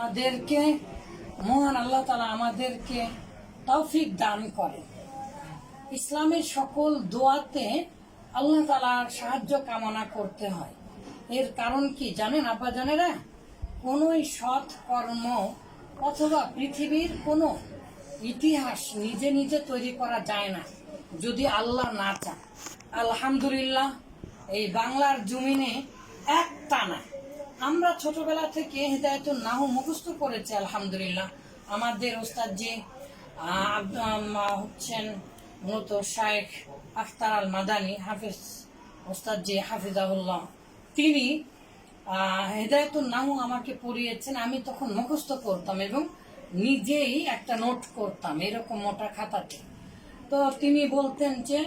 আমাদেরকে, মহান আল্লাহ তালা আমাদেরকে তৌফিক দান করে ইসলামের সকল দোয়াতে আল্লাহ তালার সাহায্য কামনা করতে হয়। এর কারণ কি জানেন আব্বা জানেরা? কোনোই সৎ কর্ম অথবা পৃথিবীর কোনো ইতিহাস নিজে নিজে তৈরি করা যায় না, যদি আল্লাহ না চান। আলহামদুলিল্লাহ, এই বাংলার জমিনে এক টানা আমরা ছোটবেলা থেকে হেদায়তুল নাহু মুখস্থ করেছি, আলহামদুলিল্লাহ। আমাদের ওস্তাদ যে হচ্ছেন মূলত শায়েখ আখতার আল মাদানি হাফিজ ওস্তাদ জি হাফিজাহুল্লাহ। তিনি হেদায়তুল নাহু আমাকে পড়িয়েছেন, আমি তখন মুখস্থ করতাম এবং নিজেই একটা নোট করতাম, এরকম মোটা খাতাতে। তো তিনি বলতেন যে,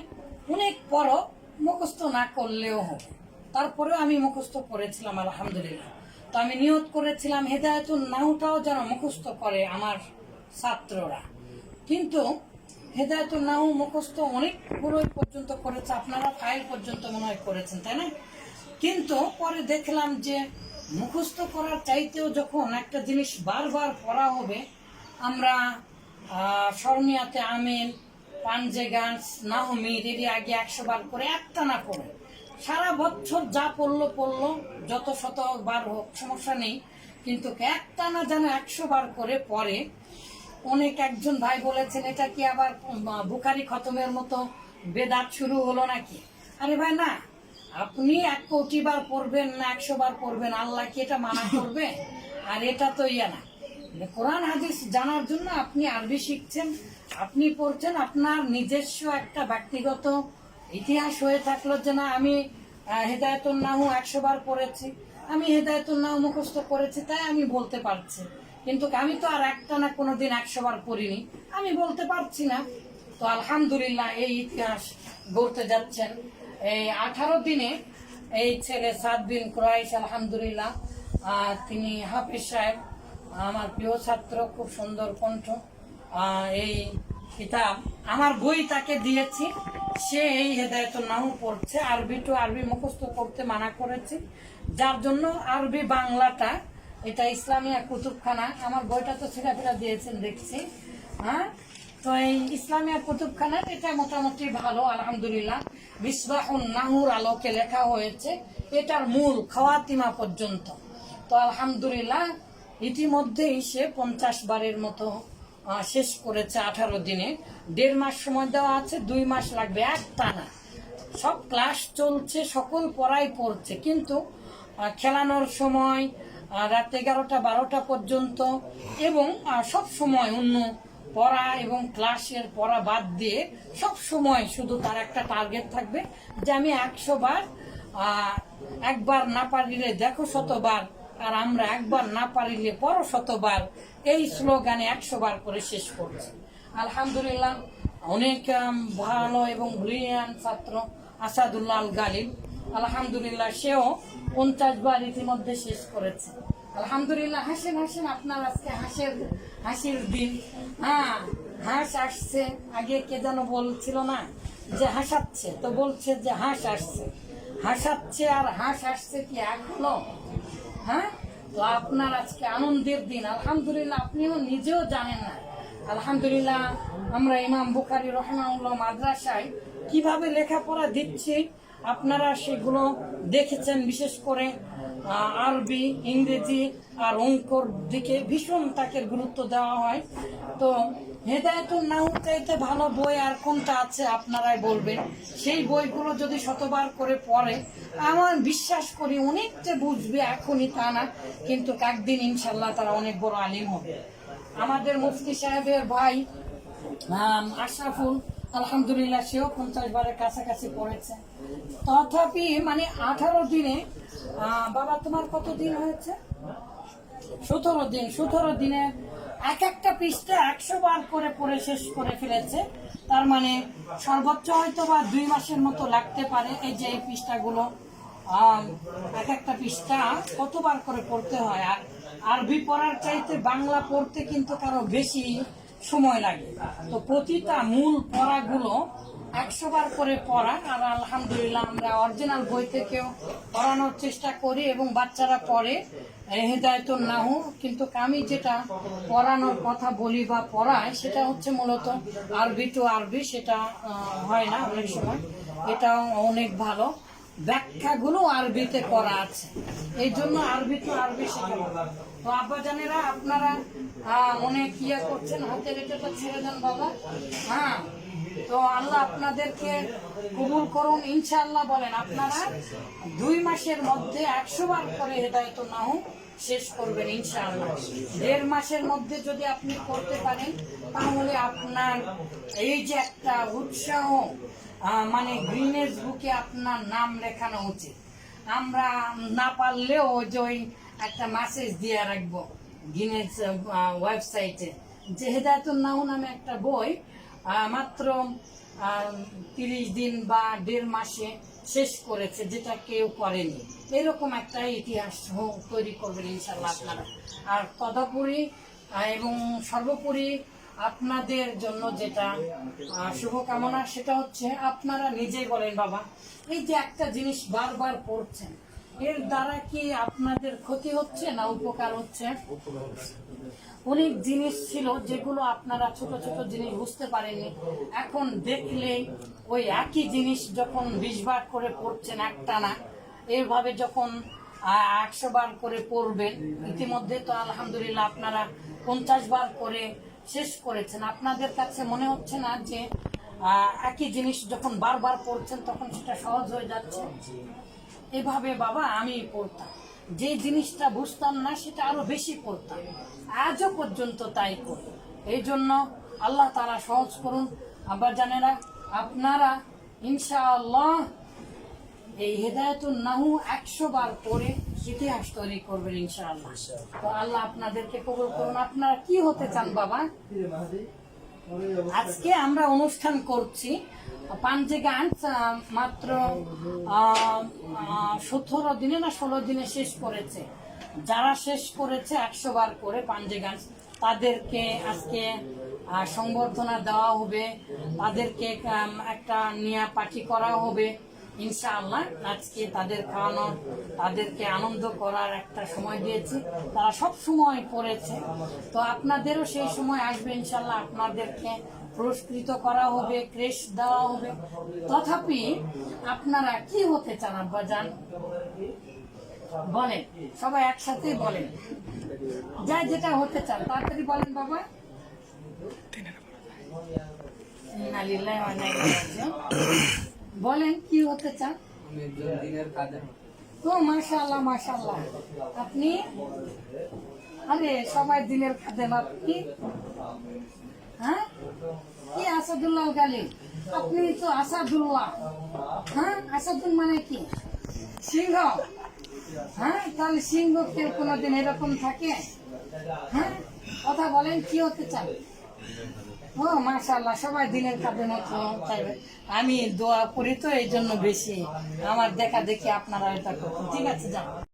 অনেক পরও মুখস্থ না করলেও হবে। তারপরেও আমি মুখস্থ করেছিলাম, আলহামদুলিল্লাহ। তো আমি নিয়ত করেছিলাম হেদায়তুল নাহুটাও যেন মুখস্থ করে আমার ছাত্ররা। কিন্তু হেদায়তুল নাহু মুখস্থ অনেক পুরোই পর্যন্ত করেছে, আপনারা ফাইল পর্যন্ত মনে হয় করেছেন, তাই না? কিন্তু পরে দেখলাম যে মুখস্থ করার চাইতেও যখন একটা জিনিস বারবার পড়া হবে, আমরা স্মরণীয়াতে আমিন, পাঞ্জে গান নাহমির এরই আগে একশো বার করে একটা না পড়ে সারা বছর যা পড়ল পড়ল, যত শত বার হোক, সমস্যা নেই। কিন্তু একটা না যেন একশো বার করে পরে অনেক একজন ভাই বলেছেন, এটা কি আবার বুকারি খতমের মতো বেদাত শুরু হলো নাকি? আরে ভাই, না। আপনি এক কোটি বার পড়বেন না, একশো বার পড়বেন। আল্লাহ কি এটা মানা করবে? আর এটা তো ইয়া না। মানে কোরআন, হাদিস জানার জন্য আপনি আরবি শিখছেন, আপনি পড়ছেন আপনার নিজস্ব একটা ব্যক্তিগত ইতিহাস হয়ে থাকল যে না, আমি হেদায়েতুল নাহু একশো বার পড়েছি। আমি হেদায়েতুল নাহু মুখস্থ করেছি, তাই আমি বলতে পারছি। কিন্তু আমি তো আর একটা না কোনোদিন একশো বার পড়িনি। আমি বলতে পারছি না। তো আলহামদুলিল্লাহ, এই ইতিহাস গড়তে যাচ্ছেন। এই আঠারো দিনে এই ছেলে সাত বিন ক্রাইশ, আলহামদুলিল্লাহ তিনি হাফিজ সাহেব, আমার প্রিয় ছাত্র, খুব সুন্দর কণ্ঠ। এই কিতাব আমার বই তাকে দিয়েছি। সে এই হেদায়তুল নাহু পড়ছে, আরবি টু আরবি মুখস্থ করতে মানা করেছে। যার জন্য আরবি বাংলাটা, এটা ইসলামিয়া কুতুবখানা, আমার বইটা তো ছেলেপেলা দিয়েছেন, দেখছি। হ্যাঁ? তো এই ইসলামিয়া কুতুবখানা, এটা মোটামুটি ভালো, আলহামদুলিল্লাহ। বিসবাহুন নাহুর আলোকে লেখা হয়েছে, এটার মূল খাওয়াতিমা পর্যন্ত। তো আলহামদুলিল্লাহ, ইতিমধ্যেই সে পঞ্চাশ বারের মতো শেষ করেছে আঠারো দিনে। দেড় মাস সময় দেওয়া আছে, দুই মাস লাগবে, এক টানা। সব ক্লাস চলছে, সকল পড়াই পড়ছে, কিন্তু খেলানোর সময় রাত এগারোটা, বারোটা পর্যন্ত, এবং সব সময় অন্য পড়া এবং ক্লাসের পড়া বাদ দিয়ে সব সময় শুধু তার একটা টার্গেট থাকবে যে আমি একশো বার একবার না পারিলে দেখো শতবার আর আমরা একবার না পারিলে পর শতবার এই স্লোগানে একশো বার করে শেষ করছি। আলহামদুলিল্লাহ, অনেক ভালো এবং ব্রিলিয়ান্ট ছাত্র আসাদুল্লাহ গালিব। আলহামদুলিল্লাহ, সেও পঞ্চাশ বার ইতিমধ্যে শেষ করেছে। আলহামদুলিল্লাহ, হাসেন হাসেন, আপনার আজকে হাসের, হাসির দিন। হ্যাঁ হাঁস আসছে, আগে কে যেন বলছিল না যে হাসাচ্ছে, তো বলছে যে হাঁস আসছে। হাসাচ্ছে আর হাঁস আসছে কি হলো হ্যাঁ? তো আপনার আজকে আনন্দের দিন। আলহামদুলিল্লাহ, আপনিও নিজেও জানেন না। আলহামদুলিল্লাহ, আমরা ইমাম বুখারি রহমান মাদ্রাসায় কীভাবে লেখাপড়া দিচ্ছি আপনারা সেগুলো দেখেছেন, বিশেষ করে আরবি, ইংরেজি আর অঙ্কর দিকে ভীষণ তাকে গুরুত্ব দেওয়া হয়। তো হেদায়তুল নাহু চাইতে ভালো বই আর কোনটা আছে আপনারাই বলবেন। সেই বইগুলো যদি শতবার করে পড়ে, আমার বিশ্বাস করি অনেকটা বুঝবে এখনই তা না, কিন্তু একদিন ইনশাল্লাহ তারা অনেক বড় আলিম হবে। আমাদের মুফতি সাহেবের ভাই আশরাফুল আলহামদুলিল্লাহ, সেও পঞ্চাশ বারের কাছাকাছি পড়েছে। তথাপি মানে আঠারো দিনে বাবা তোমার কত দিন হয়েছে? সতেরো দিন, সতেরো দিনে এক একটা পৃষ্ঠা একশো বার করে পড়ে শেষ করে ফেলেছে। তার মানে সর্বোচ্চ হয়তো বা দুই মাসের মতো লাগতে পারে এই যে এই পৃষ্ঠাগুলো। এক একটা পৃষ্ঠা কতবার করে পড়তে হয়? আর, আরবি পড়ার চাইতে বাংলা পড়তে কিন্তু কারও বেশি সময় লাগে। তো প্রতিটা মূল পড়াগুলো একশো বার করে পড়া আর আলহামদুলিল্লাহ আমরা অরিজিনাল বই থেকেও পড়ানোর চেষ্টা করি এবং বাচ্চারা পড়ে, হেদায়তুন নাহু। কিন্তু আমি যেটা পড়ানোর কথা বলি বা পড়াই, সেটা হচ্ছে মূলত আরবি টু আরবি, সেটা হয় না অনেক সময়। এটাও অনেক ভালো। ব্যাখ্যাগুলো আরবিতে করা আছে। এই জন্য আরবি টু আরবি শেখাবো তো আব্বাজানেরা আপনারা অনেক ইয়ে করছেন? হাতের এটা ছেড়ে দেন বাবা। হ্যাঁ তো আল্লাহ আপনাদেরকে কবুল করুন, ইনশাআল্লাহ বলেন আপনারা দুই মাসের মধ্যে একশো বার করে হেদায়ত নাহু শেষ করবেন, ইনশাআল্লাহ। দেড় মাসের মধ্যে যদি আপনি করতে পারেন, তাহলে আপনার এই যে একটা উৎসাহ মানে গ্রিনেস বুকে আপনার নাম লেখানো উচিত। আমরা না পারলেও যে ওই একটা মেসেজ দিয়ে রাখব গিনেস ওয়েবসাইটে যে হেদায়তুল নাহু নামে একটা বই মাত্র তিরিশ দিন বা দেড় মাসে শেষ করেছে, যেটা কেউ করেনি। এরকম একটা ইতিহাস তৈরি করবেন ইনশাল্লাহ আপনারা। আর তদাপরি এবং সর্বোপরি আপনাদের জন্য যেটা শুভকামনা, সেটা হচ্ছে আপনারা নিজেই বলেন, বাবা। এই যে একটা জিনিস বারবার পড়ছেন এর দ্বারা কি আপনাদের ক্ষতি হচ্ছে না উপকার হচ্ছে? অনেক জিনিস ছিল যেগুলো আপনারা ছোট ছোট জিনিস বুঝতে পারেননি। এখন দেখলে ওই একই জিনিস যখন বিশ বার করে পড়ছেন একটানা এইভাবে যখন একশো বার করে পড়বেন ইতিমধ্যে তো আলহামদুলিল্লাহ আপনারা পঞ্চাশ বার করে শেষ করেছেন। আপনাদের কাছে মনে হচ্ছে না যে একই জিনিস যখন বারবার পড়ছেন তখন সেটা সহজ হয়ে যাচ্ছে? এভাবে বাবা আমি পড়তাম। যে জিনিসটা বুঝতাম না, সেটা আরও বেশি পড়তাম। আজও পর্যন্ত তাই করি। এই জন্য আল্লাহ তারা সহজ করুন। আবার জানেরা আপনারা ইনশাআল্লাহ এই হেদায়তুল নাহু একশো বার পড়ে ইতিহাস তৈরি করবেন ইনশাআল্লাহ। তো আল্লাহ আপনাদেরকে কবুল করুন। আপনারা কি হতে চান বাবা? আজকে আমরা অনুষ্ঠান করছি পাঞ্জে গান মাত্র সতেরো দিনে না ষোলো দিনে শেষ করেছে। যারা শেষ করেছে একশো বার করে পাঞ্জে গান, তাদেরকে আজকে সংবর্ধনা দেওয়া হবে। তাদেরকে একটা নিয়া পাঠি করা হবে। ইনশাআল্লাহ আজকে তাদের খাওয়ানো তাদেরকে আনন্দ করার একটা সময় দিয়েছি। তারা সব সময় পড়েছে তো আপনাদেরও সেই সময় আসবে ইনশাআল্লাহ। আপনাদেরকে পুরস্কৃত করা হবে ক্রেশ দেওয়া হবে। তথাপি আপনারা কি হতে চান আব্বা যান বলেন সবাই একসাথে বলেন। যা যেটা হতে চান তাড়াতাড়ি বলেন বাবা। ইন্না লিল্লাহি বলেন কি হতে চান? ও মাশাআল্লাহ মাশাআল্লাহ। আপনি? আরে সবাই দিনের খাদেম আপনি হ্যাঁ? কি আসাদুল্লাহ গালি? আপনি তো আসাদুল্লাহ। হ্যাঁ? আসাদুল মানে কি? সিংহ। হ্যাঁ? তাহলে সিংহ কেউ কোনোদিন এরকম থাকে? হ্যাঁ? কথা বলেন কি হতে চান? ও মাশাল্লাহ সবাই দিনের কাজের মতো আমি দোয়া করি তো, এই জন্য বেশি। আমার দেখা দেখি আপনারা এটা করতেন। ঠিক আছে, যান।